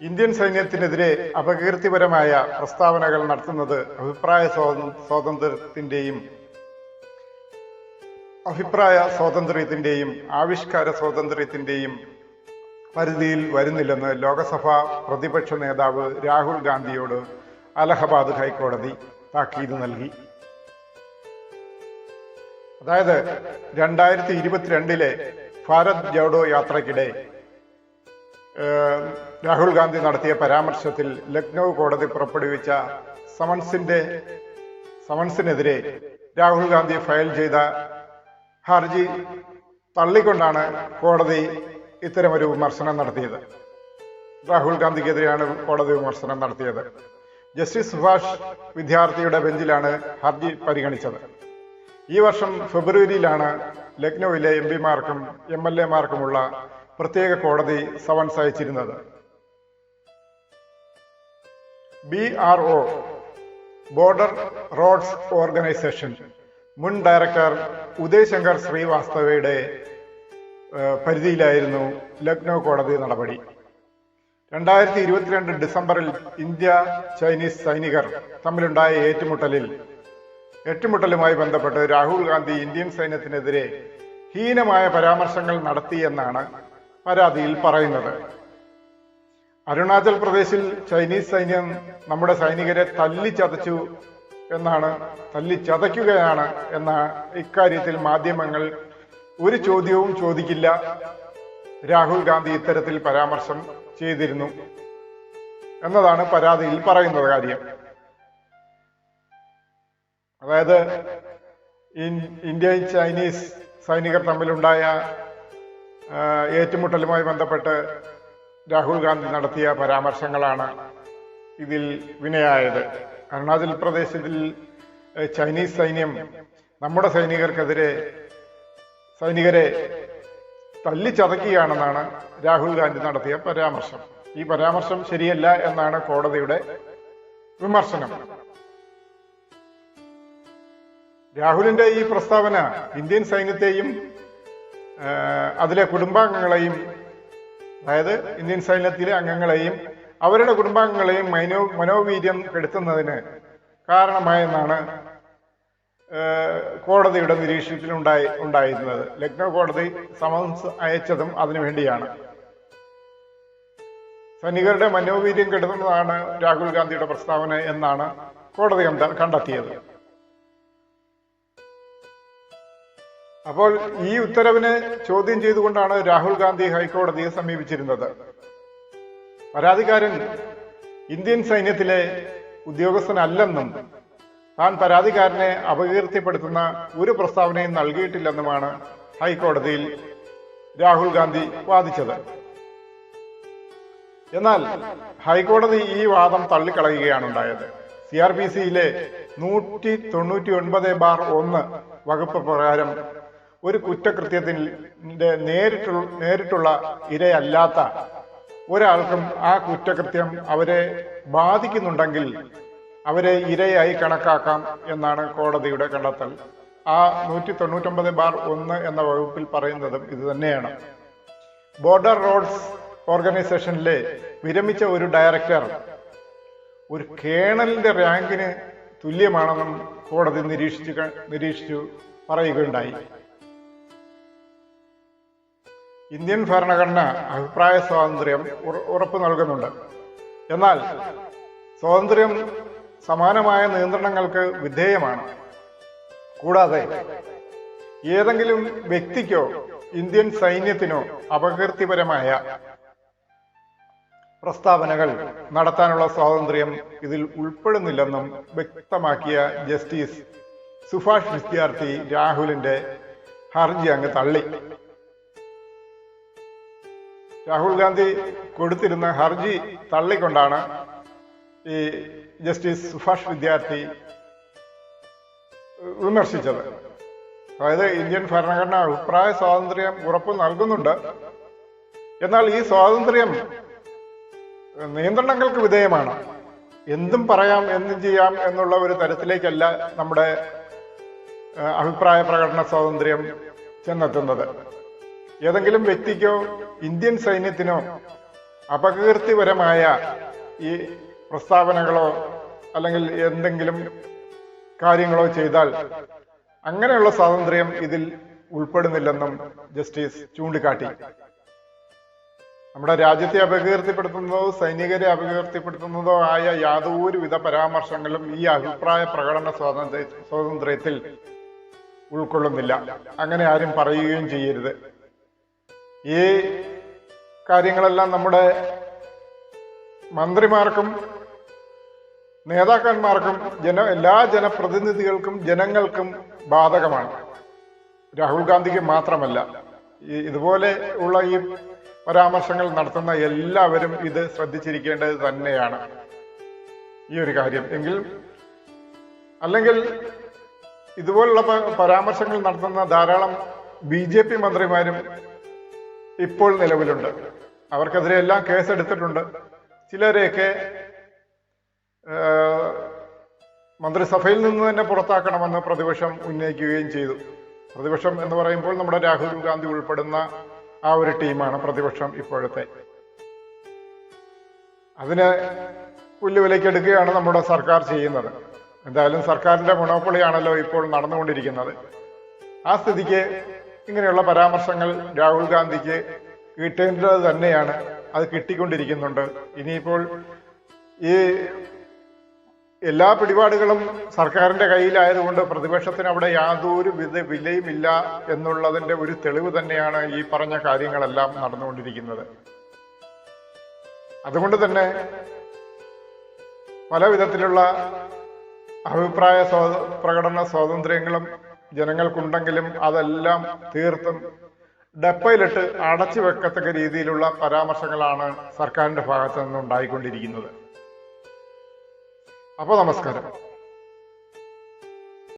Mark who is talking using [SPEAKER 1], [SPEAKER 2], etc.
[SPEAKER 1] Indian സൈന്യത്തിനെതിരെ അപകീർത്തിപരമായ പ്രസ്താവനകൾ നടത്തുന്നത് അഭിപ്രായ സ്വാതന്ത്ര്യത്തിന്റെയും അഭിപ്രായ സ്വാതന്ത്ര്യത്തിന്റെയും ആവിഷ്കാര സ്വാതന്ത്ര്യത്തിന്റെയും പരിധിയിൽ വരുന്നില്ലെന്ന് ലോകസഭാ പ്രതിപക്ഷ നേതാവ് രാഹുൽ ഗാന്ധിയോട് അലഹബാദ് ഹൈക്കോടതി താക്കീത് നൽകി. അതായത് രണ്ടായിരത്തി ഇരുപത്തിരണ്ടിലെ ഭാരത് ജോഡോ യാത്രയ്ക്കിടെ രാഹുൽ ഗാന്ധി നടത്തിയ പരാമർശത്തിൽ ലക്നൗ കോടതി പുറപ്പെടുവിച്ച സമൻസിന്റെ സമൻസിനെതിരെ രാഹുൽ ഗാന്ധി ഫയൽ ചെയ്ത ഹർജി തള്ളിക്കൊണ്ടാണ് കോടതി ഇത്തരമൊരു വിമർശനം നടത്തിയത്. രാഹുൽ ഗാന്ധിക്കെതിരെയാണ് കോടതി വിമർശനം നടത്തിയത്. ജസ്റ്റിസ് സുഭാഷ് വിദ്യാർത്ഥിയുടെ ബെഞ്ചിലാണ് ഹർജി പരിഗണിച്ചത്. ഈ വർഷം ഫെബ്രുവരിയിലാണ് ലക്നൌവിലെ എം പിമാർക്കും എം എൽ എമാർക്കുമുള്ള പ്രത്യേക കോടതി summons അയച്ചിരുന്നത്. B R O border roads organisation മുൻ ഡയറക്ടർ ഉദയശങ്കർ ശ്രീവാസ്തവയുടെ പരിധിയിലായിരുന്നു ലക്നൗ കോടതി നടപടി. രണ്ടായിരത്തി ഇരുപത്തിരണ്ട് ഡിസംബറിൽ ഇന്ത്യ ചൈനീസ് സൈനികർ തമ്മിലുണ്ടായ ഏറ്റുമുട്ടലിൽ ഏറ്റുമുട്ടലുമായി ബന്ധപ്പെട്ട് രാഹുൽ ഗാന്ധി ഇന്ത്യൻ സൈന്യത്തിനെതിരെ ഹീനമായ പരാമർശങ്ങൾ നടത്തിയെന്നാണ് പരാതിയിൽ പറയുന്നത്. അരുണാചൽ പ്രദേശിൽ ചൈനീസ് സൈന്യം നമ്മുടെ സൈനികരെ തല്ലിച്ചതച്ചു എന്നാണ് തല്ലിച്ചതയ്ക്കുകയാണ് എന്ന ഇക്കാര്യത്തിൽ മാധ്യമങ്ങൾ ഒരു ചോദ്യവും ചോദിക്കില്ല. രാഹുൽ ഗാന്ധി ഇത്തരത്തിൽ പരാമർശം ചെയ്തിരുന്നു എന്നതാണ് പരാതിയിൽ പറയുന്നത് കാര്യം. അതായത് ഇന്ത്യയും ചൈനീസ് സൈനികർ തമ്മിലുണ്ടായ ഏറ്റുമുട്ടലുമായി ബന്ധപ്പെട്ട് രാഹുൽ ഗാന്ധി നടത്തിയ പരാമർശങ്ങളാണ് ഇതിൽ വിനയായത്. അരുണാചൽ പ്രദേശിൽ ചൈനീസ് സൈന്യം നമ്മുടെ സൈനികർക്കെതിരെ സൈനികരെ തല്ലിച്ചതക്കുകയാണെന്നാണ് രാഹുൽ ഗാന്ധി നടത്തിയ പരാമർശം. ഈ പരാമർശം ശരിയല്ല എന്നാണ് കോടതിയുടെ വിമർശനം. രാഹുലിന്റെ ഈ പ്രസ്താവന ഇന്ത്യൻ സൈന്യത്തെയും അതിലെ കുടുംബാംഗങ്ങളെയും അതായത് ഇന്ത്യൻ സൈന്യത്തിലെ അംഗങ്ങളെയും അവരുടെ കുടുംബാംഗങ്ങളെയും മനോ മനോവീര്യം കെടുത്തുന്നതിന് കാരണമായെന്നാണ് കോടതിയുടെ നിരീക്ഷണത്തിൽ ഉണ്ടായി ഉണ്ടായിരുന്നത്. ലക്നൗ കോടതി സമൻസ് അയച്ചതും അതിനു വേണ്ടിയാണ്. സൈനികരുടെ മനോവീര്യം കെടുത്തുന്നതാണ് രാഹുൽ ഗാന്ധിയുടെ പ്രസ്താവന എന്നാണ് കോടതി കണ്ട- കണ്ടെത്തിയത്. അപ്പോൾ ഈ ഉത്തരവിനെ ചോദ്യം ചെയ്തുകൊണ്ടാണ് രാഹുൽ ഗാന്ധി ഹൈക്കോടതിയെ സമീപിച്ചിരുന്നത്. പരാതിക്കാരൻ ഇന്ത്യൻ സൈന്യത്തിലെ ഉദ്യോഗസ്ഥനല്ലെന്നും താൻ പരാതിക്കാരനെ അപകീർത്തിപ്പെടുത്തുന്ന ഒരു പ്രസ്താവനയും നൽകിയിട്ടില്ലെന്നുമാണ് ഹൈക്കോടതിയിൽ രാഹുൽ ഗാന്ധി വാദിച്ചത്. എന്നാൽ ഹൈക്കോടതി ഈ വാദം തള്ളിക്കളയുകയാണ് ഉണ്ടായത് സി ആർ പി സിയിലെ നൂറ്റി തൊണ്ണൂറ്റി ഒൻപത് ബാർ ഒന്ന് വകുപ്പ് പ്രകാരം ഒരു കുറ്റകൃത്യത്തിന്റെ നേരിട്ടുള്ള നേരിട്ടുള്ള ഇരയല്ലാത്ത ഒരാൾക്കും ആ കുറ്റകൃത്യം അവരെ ബാധിക്കുന്നുണ്ടെങ്കിൽ അവരെ ഇരയായി കണക്കാക്കാം എന്നാണ് കോടതിയുടെ കണ്ടെത്തൽ. ആ നൂറ്റി തൊണ്ണൂറ്റൊമ്പത് ബാർ ഒന്ന് എന്ന വകുപ്പിൽ പറയുന്നതും ഇത് തന്നെയാണ്. ബോർഡർ റോഡ്സ് ഓർഗനൈസേഷനിലെ വിരമിച്ച ഒരു ഡയറക്ടർ ഒരു കേണലിന്റെ റാങ്കിന് തുല്യമാണെന്നും കോടതി നിരീക്ഷിച്ചു നിരീക്ഷിച്ചു പറയുകയുണ്ടായി. ഇന്ത്യൻ ഭരണഘടന അഭിപ്രായ സ്വാതന്ത്ര്യം ഉറ- ഉറപ്പു നൽകുന്നുണ്ട്. എന്നാൽ സ്വാതന്ത്ര്യം സമാനമായ നിയന്ത്രണങ്ങൾക്ക് വിധേയമാണ്. കൂടാതെ ഏതെങ്കിലും വ്യക്തിക്കോ ഇന്ത്യൻ സൈന്യത്തിനോ അപകീർത്തിപരമായ പ്രസ്താവനകൾ നടത്താനുള്ള സ്വാതന്ത്ര്യം ഇതിൽ ഉൾപ്പെടുന്നില്ലെന്നും വ്യക്തമാക്കിയ ജസ്റ്റിസ് സുഭാഷ് വിദ്യാർത്ഥി രാഹുലിന്റെ ഹർജി അങ്ങ് തള്ളി. രാഹുൽ ഗാന്ധി കൊടുത്തിരുന്ന ഹർജി തള്ളിക്കൊണ്ടാണ് ഈ ജസ്റ്റിസ് സുഭാഷ് വിദ്യാർത്ഥി വിമർശിച്ചത്. അതായത് ഇന്ത്യൻ ഭരണഘടന അഭിപ്രായ സ്വാതന്ത്ര്യം ഉറപ്പു നൽകുന്നുണ്ട്. എന്നാൽ ഈ സ്വാതന്ത്ര്യം നിയന്ത്രണങ്ങൾക്ക് വിധേയമാണ്. എന്തും പറയാം എന്തും ചെയ്യാം എന്നുള്ള ഒരു തരത്തിലേക്കല്ല നമ്മുടെ അഭിപ്രായ പ്രകടന സ്വാതന്ത്ര്യം ചെന്നെത്തുന്നത്. ഏതെങ്കിലും വ്യക്തിക്കോ ഇന്ത്യൻ സൈന്യത്തിനോ അപകീർത്തിപരമായ ഈ പ്രസ്താവനകളോ അല്ലെങ്കിൽ എന്തെങ്കിലും കാര്യങ്ങളോ ചെയ്താൽ അങ്ങനെയുള്ള സ്വാതന്ത്ര്യം ഇതിൽ ഉൾപ്പെടുന്നില്ലെന്നും ജസ്റ്റിസ് ചൂണ്ടിക്കാട്ടി. നമ്മുടെ രാജ്യത്തെ അപകീർത്തിപ്പെടുത്തുന്നതോ സൈനികരെ അപകീർത്തിപ്പെടുത്തുന്നതോ ആയ യാതൊരുവിധ പരാമർശങ്ങളും ഈ അഭിപ്രായ പ്രകടന സ്വാതന്ത്ര്യ സ്വാതന്ത്ര്യത്തിൽ ഉൾക്കൊള്ളുന്നില്ല. അങ്ങനെ ആരും പറയുകയും ചെയ്യരുത്. ഈ കാര്യങ്ങളെല്ലാം നമ്മുടെ മന്ത്രിമാർക്കും നേതാക്കന്മാർക്കും ജന എല്ലാ ജനപ്രതിനിധികൾക്കും ജനങ്ങൾക്കും ബാധകമാണ്. രാഹുൽ ഗാന്ധിക്ക് മാത്രമല്ല. ഈ ഇതുപോലെ ഉള്ള ഈ പരാമർശങ്ങൾ നടത്തുന്ന എല്ലാവരും ഇത് ശ്രദ്ധിച്ചിരിക്കേണ്ടത് തന്നെയാണ്. ഈ ഒരു കാര്യം. എങ്കിൽ അല്ലെങ്കിൽ ഇതുപോലുള്ള പരാമർശങ്ങൾ നടത്തുന്ന ധാരാളം ബി ജെ പി മന്ത്രിമാരും ഇപ്പോൾ നിലവിലുണ്ട്. അവർക്കെതിരെ എല്ലാം കേസെടുത്തിട്ടുണ്ട്. ചിലരെയൊക്കെ മന്ത്രിസഭയിൽ നിന്ന് തന്നെ പുറത്താക്കണമെന്ന് പ്രതിപക്ഷം ഉന്നയിക്കുകയും ചെയ്തു. പ്രതിപക്ഷം എന്ന് പറയുമ്പോൾ നമ്മുടെ രാഹുൽ ഗാന്ധി ഉൾപ്പെടുന്ന ആ ഒരു ടീമാണ് പ്രതിപക്ഷം ഇപ്പോഴത്തെ. അതിന് പുല്ലുവിലയ്ക്കെടുക്കുകയാണ് നമ്മുടെ സർക്കാർ ചെയ്യുന്നത്. എന്തായാലും സർക്കാരിന്റെ മൊണോപ്പൊളിയാണല്ലോ ഇപ്പോൾ നടന്നുകൊണ്ടിരിക്കുന്നത്. ആ സ്ഥിതിക്ക് ഇങ്ങനെയുള്ള പരാമർശങ്ങൾ രാഹുൽ ഗാന്ധിക്ക് കിട്ടേണ്ടത് തന്നെയാണ്. അത് കിട്ടിക്കൊണ്ടിരിക്കുന്നുണ്ട്. ഇനിയിപ്പോൾ ഈ എല്ലാ പിടിപാടുകളും സർക്കാരിന്റെ കയ്യിലായതുകൊണ്ട് പ്രതിപക്ഷത്തിന് അവിടെ യാതൊരു വിധ വിലയുമില്ല എന്നുള്ളതിന്റെ ഒരു തെളിവ് തന്നെയാണ് ഈ പറഞ്ഞ കാര്യങ്ങളെല്ലാം നടന്നുകൊണ്ടിരിക്കുന്നത്. അതുകൊണ്ട് തന്നെ പല വിധത്തിലുള്ള അഭിപ്രായ പ്രകടന സ്വാതന്ത്ര്യങ്ങളും ജനങ്ങൾക്കുണ്ടെങ്കിലും അതെല്ലാം തീർത്തും ഡപ്പയിലിട്ട് അടച്ചു വെക്കത്തക്ക രീതിയിലുള്ള പരാമർശങ്ങളാണ് സർക്കാരിന്റെ ഭാഗത്തു നിന്നുണ്ടായിക്കൊണ്ടിരിക്കുന്നത് അപ്പോൾ നമസ്കാരം.